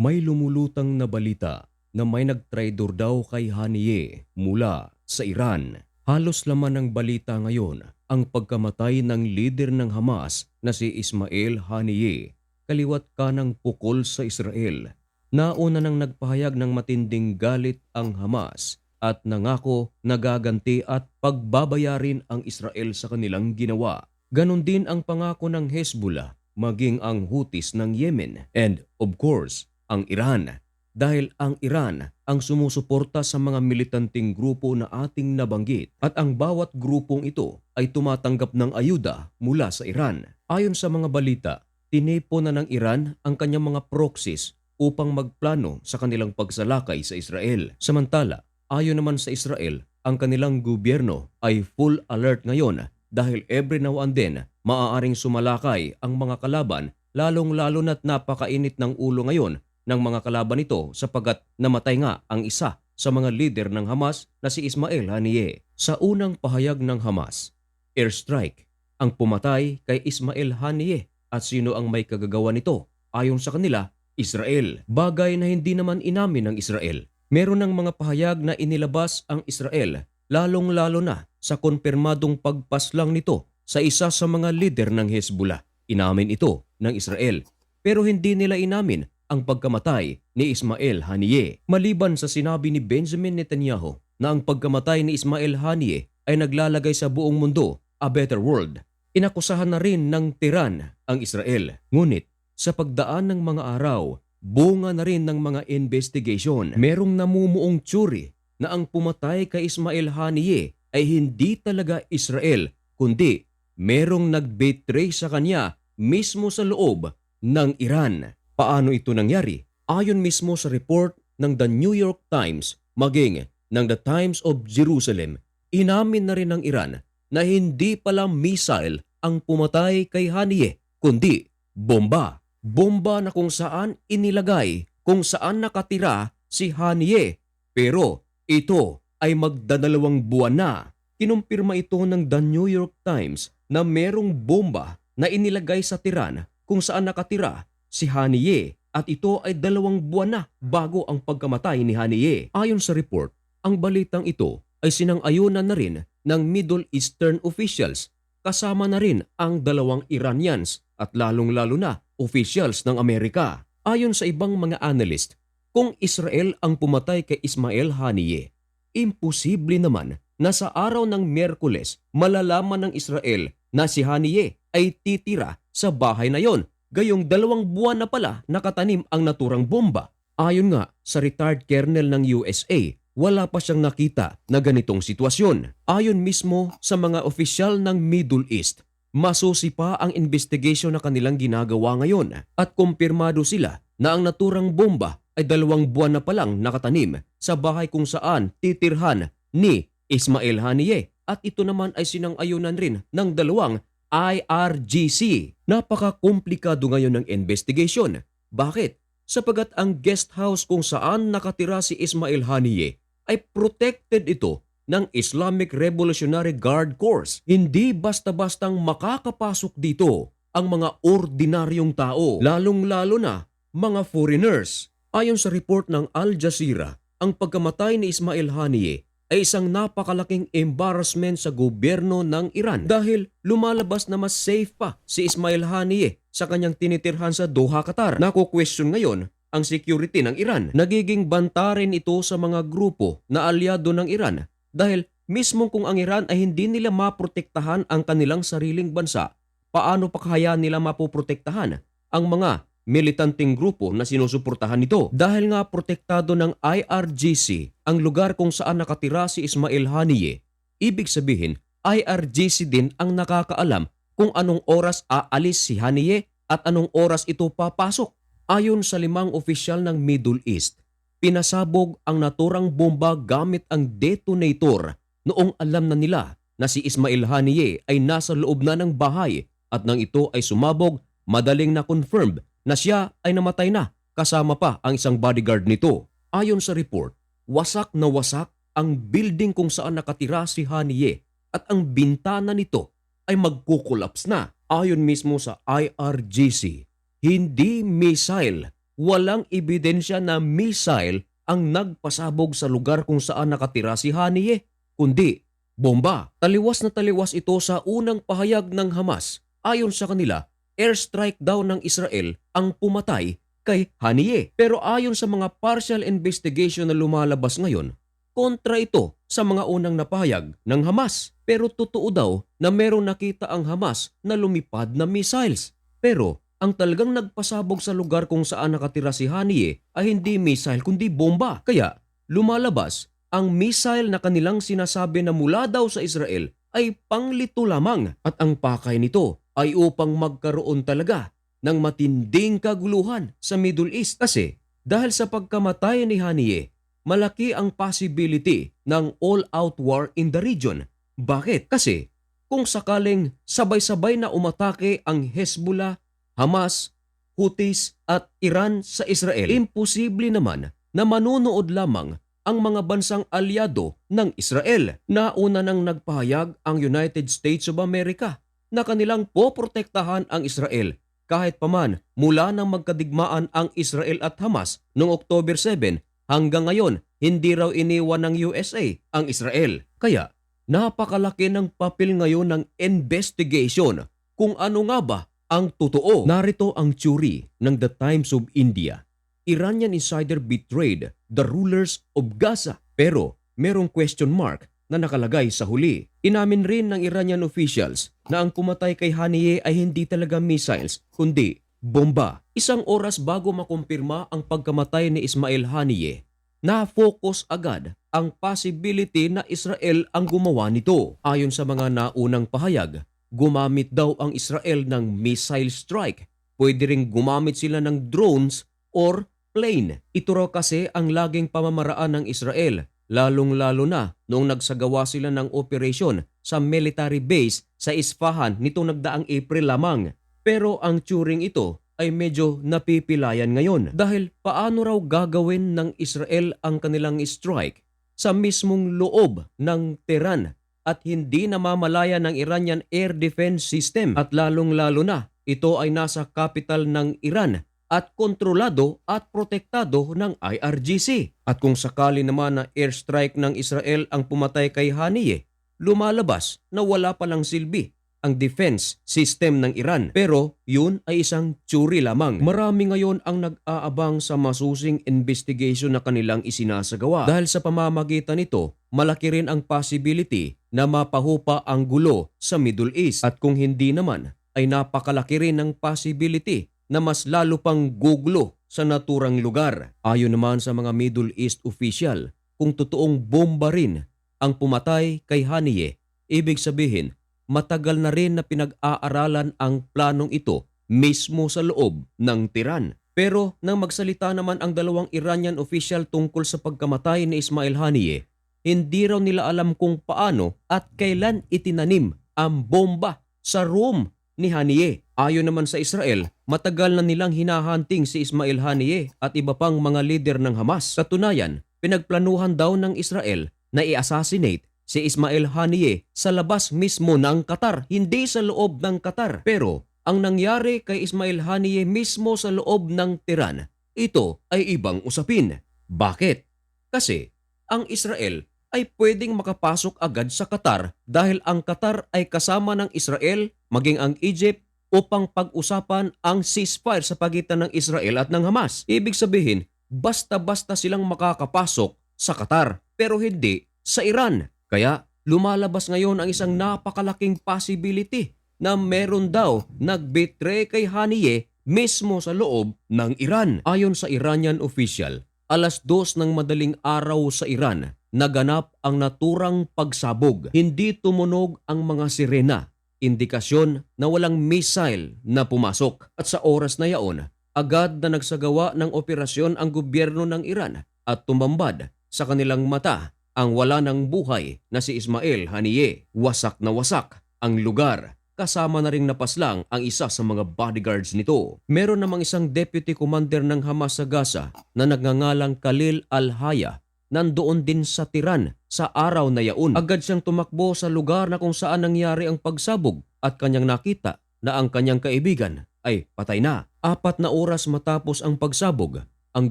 May lumulutang na balita na may nagtraidor daw kay Haniyeh mula sa Iran. Halos laman ng balita ngayon ang pagkamatay ng leader ng Hamas na si Ismail Haniyeh, kaliwat kanang pukol sa Israel. Nauna nang nagpahayag ng matinding galit ang Hamas at nangako na gaganti at pagbabayarin ang Israel sa kanilang ginawa. Ganon din ang pangako ng Hezbollah maging ang Houthis ng Yemen and of course ang Iran dahil ang Iran ang sumusuporta sa mga militanting grupo na ating nabanggit at ang bawat grupong ito ay tumatanggap ng ayuda mula sa Iran. Ayon sa mga balita, tinepo na ng Iran ang kanyang mga proxies upang magplano sa kanilang pagsalakay sa Israel. Samantala, ayon naman sa Israel, ang kanilang gobyerno ay full alert ngayon dahil every now and then maaaring sumalakay ang mga kalaban lalong-lalo na't napakainit ng ulo ngayon ng mga kalaban nito sapagat namatay nga ang isa sa mga leader ng Hamas na si Ismail Haniyeh. Sa unang pahayag ng Hamas, airstrike ang pumatay kay Ismail Haniyeh at sino ang may kagagawa nito ayon sa kanila Israel. Bagay na hindi naman inamin ng Israel. Meron ng mga pahayag na inilabas ang Israel lalong-lalo na sa konfirmadong pagpaslang nito sa isa sa mga lider ng Hezbollah. Inamin ito ng Israel pero hindi nila inamin ang pagkamatay ni Ismail Haniyeh. Maliban sa sinabi ni Benjamin Netanyahu na ang pagkamatay ni Ismail Haniyeh ay naglalagay sa buong mundo a better world. Inakusahan na rin ng tiran ang Israel. Ngunit sa pagdaan ng mga araw, bunga na rin ng mga investigation. Merong namumuong tsuri na ang pumatay kay Ismail Haniyeh ay hindi talaga Israel, kundi merong nag-betray sa kanya mismo sa loob ng Iran. Paano ito nangyari? Ayon mismo sa report ng The New York Times maging ng The Times of Jerusalem, inamin na rin ng Iran na hindi pala missile ang pumatay kay Haniyeh, kundi bomba. Bomba na kung saan inilagay kung saan nakatira si Haniyeh. Pero ito ay magdadalawang buwan na. Kinumpirma ito ng The New York Times na merong bomba na inilagay sa tiran kung saan nakatira si Haniyeh at ito ay dalawang buwan na bago ang pagkamatay ni Haniyeh. Ayon sa report, ang balitang ito ay sinang-ayunan na rin ng Middle Eastern officials kasama na rin ang dalawang Iranians at lalong-lalo na officials ng Amerika. Ayon sa ibang mga analyst, kung Israel ang pumatay kay Ismail Haniyeh, imposible naman na sa araw ng Miyerkules malalaman ng Israel na si Haniyeh ay titira sa bahay na yon. Gayong dalawang buwan na pala nakatanim ang naturang bomba. Ayon nga sa retired colonel ng USA, wala pa siyang nakita na ganitong sitwasyon. Ayon mismo sa mga opisyal ng Middle East, masusi pa ang investigation na kanilang ginagawa ngayon at kumpirmado sila na ang naturang bomba ay dalawang buwan na palang nakatanim sa bahay kung saan titirhan ni Ismail Haniyeh at ito naman ay sinang-ayunan rin ng dalawang IRGC. Napaka-komplikado ngayon ng investigation. Bakit? Sapagat ang guest house kung saan nakatira si Ismail Haniyeh ay protected ito ng Islamic Revolutionary Guard Corps. Hindi basta-bastang makakapasok dito ang mga ordinaryong tao, lalong-lalo na mga foreigners. Ayon sa report ng Al Jazeera, ang pagkamatay ni Ismail Haniyeh ay isang napakalaking embarrassment sa gobyerno ng Iran dahil lumalabas na mas safe pa si Ismail Haniyeh sa kanyang tinitirhan sa Doha, Qatar. Nako-question ngayon ang security ng Iran. Nagiging banta rin ito sa mga grupo na alyado ng Iran dahil mismo kung ang Iran ay hindi nila maprotektahan ang kanilang sariling bansa, paano pa kaya nila mapoprotektahan ang mga militanting grupo na sinusuportahan nito dahil nga protektado ng IRGC ang lugar kung saan nakatira si Ismail Haniyeh. Ibig sabihin, IRGC din ang nakakaalam kung anong oras aalis si Haniyeh at anong oras ito papasok. Ayon sa limang opisyal ng Middle East, pinasabog ang naturang bomba gamit ang detonator noong alam na nila na si Ismail Haniyeh ay nasa loob na ng bahay at nang ito ay sumabog, madaling na confirmed na siya ay namatay na kasama pa ang isang bodyguard nito. Ayon sa report, wasak na wasak ang building kung saan nakatira si Haniyeh at ang bintana nito ay magkukulaps na. Ayon mismo sa IRGC, hindi missile, walang ebidensya na missile ang nagpasabog sa lugar kung saan nakatira si Haniyeh, kundi bomba. Taliwas na taliwas ito sa unang pahayag ng Hamas. Ayon sa kanila, airstrike daw ng Israel ang pumatay kay Haniyeh. Pero ayon sa mga partial investigation na lumalabas ngayon, kontra ito sa mga unang napahayag ng Hamas. Pero totoo daw na merong nakita ang Hamas na lumipad na missiles. Pero ang talagang nagpasabog sa lugar kung saan nakatira si Haniyeh ay hindi missile kundi bomba. Kaya lumalabas ang missile na kanilang sinasabi na mula daw sa Israel ay panglito lamang at ang pakay nito ay upang magkaroon talaga ng matinding kaguluhan sa Middle East kasi dahil sa pagkamatay ni Haniyeh, malaki ang possibility ng all-out war in the region. Bakit? Kasi kung sakaling sabay-sabay na umatake ang Hezbollah, Hamas, Houthis at Iran sa Israel, imposible naman na manunood lamang ang mga bansang alyado ng Israel. Nauna nang nagpahayag ang United States of America na kanilang poprotektahan ang Israel kahit paman mula nang magkadigmaan ang Israel at Hamas noong October 7 hanggang ngayon hindi raw iniwan ng USA ang Israel. Kaya napakalaki ng papel ngayon ng investigation kung ano nga ba ang totoo. Narito ang theory ng The Times of India. Iranian insider betrayed the rulers of Gaza pero merong question mark na nakalagay sa huli. Inamin rin ng Iranian officials na ang pumatay kay Haniyeh ay hindi talaga missiles kundi bomba. Isang oras bago makumpirma ang pagkamatay ni Ismail Haniyeh, na-focus agad ang possibility na Israel ang gumawa nito. Ayon sa mga naunang pahayag, gumamit daw ang Israel ng missile strike. Pwede ring gumamit sila ng drones or plane. Ito raw kasi ang laging pamamaraan ng Israel, lalong-lalo na noong nagsagawa sila ng operasyon sa military base sa Isfahan nitong nagdaang April lamang. Pero ang Turing ito ay medyo napipilayan ngayon dahil paano raw gagawin ng Israel ang kanilang strike sa mismong loob ng Tehran at hindi namamalaya ng Iranian Air Defense System at lalong-lalo na ito ay nasa capital ng Iran at kontrolado at protektado ng IRGC. At kung sakali naman na airstrike ng Israel ang pumatay kay Haniyeh, lumalabas na wala palang silbi ang defense system ng Iran. Pero yun ay isang tsuri lamang. Marami ngayon ang nag-aabang sa masusing investigation na kanilang isinasagawa. Dahil sa pamamagitan nito, malaki rin ang possibility na mapahupa ang gulo sa Middle East. At kung hindi naman, ay napakalaki rin ng possibility na mas lalo pang guglo sa naturang lugar. Ayon naman sa mga Middle East official, kung totoong bomba rin ang pumatay kay Haniyeh, ibig sabihin matagal na rin na pinag-aaralan ang planong ito mismo sa loob ng Tiran. Pero nang magsalita naman ang dalawang Iranian official tungkol sa pagkamatay ni Ismail Haniyeh, hindi raw nila alam kung paano at kailan itinanim ang bomba sa room ni Haniyeh. Ayon naman sa Israel, matagal na nilang hinahunting si Ismail Haniyeh at iba pang mga leader ng Hamas. Katunayan, pinagplanuhan daw ng Israel na i-assassinate si Ismail Haniyeh sa labas mismo ng Qatar, hindi sa loob ng Qatar. Pero ang nangyari kay Ismail Haniyeh mismo sa loob ng Tiran, ito ay ibang usapin. Bakit? Kasi ang Israel ay pwedeng makapasok agad sa Qatar dahil ang Qatar ay kasama ng Israel maging ang Egypt upang pag-usapan ang ceasefire sa pagitan ng Israel at ng Hamas. Ibig sabihin, basta-basta silang makakapasok sa Qatar pero hindi sa Iran. Kaya lumalabas ngayon ang isang napakalaking possibility na meron daw nagbetray kay Haniyeh mismo sa loob ng Iran. Ayon sa Iranian official, alas dos ng madaling araw sa Iran, naganap ang naturang pagsabog. Hindi tumunog ang mga sirena, indikasyon na walang missile na pumasok. At sa oras na yaon, agad na nagsagawa ng operasyon ang gobyerno ng Iran at tumambad sa kanilang mata ang wala ng buhay na si Ismail Haniyeh. Wasak na wasak ang lugar. Kasama na ring napaslang ang isa sa mga bodyguards nito. Meron namang isang deputy commander ng Hamas sa Gaza na nagngangalang Khalil Al-Haya nandoon din sa Tiran sa araw na yaon. Agad siyang tumakbo sa lugar na kung saan nangyari ang pagsabog at kanyang nakita na ang kanyang kaibigan ay patay na. Apat na oras matapos ang pagsabog, ang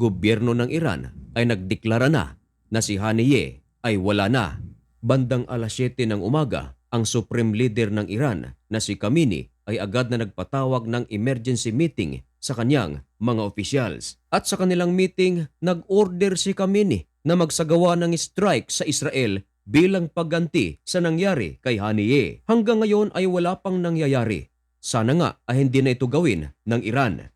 gobyerno ng Iran ay nagdeklara na na si Haniyeh ay wala na. Bandang alas 7 ng umaga, ang Supreme Leader ng Iran na si Khamenei ay agad na nagpatawag ng emergency meeting sa kanyang mga officials. At sa kanilang meeting, nag-order si Khamenei na magsagawa ng strike sa Israel bilang pagganti sa nangyari kay Haniyeh. Hanggang ngayon ay wala pang nangyayari. Sana nga ay hindi na ito gawin ng Iran.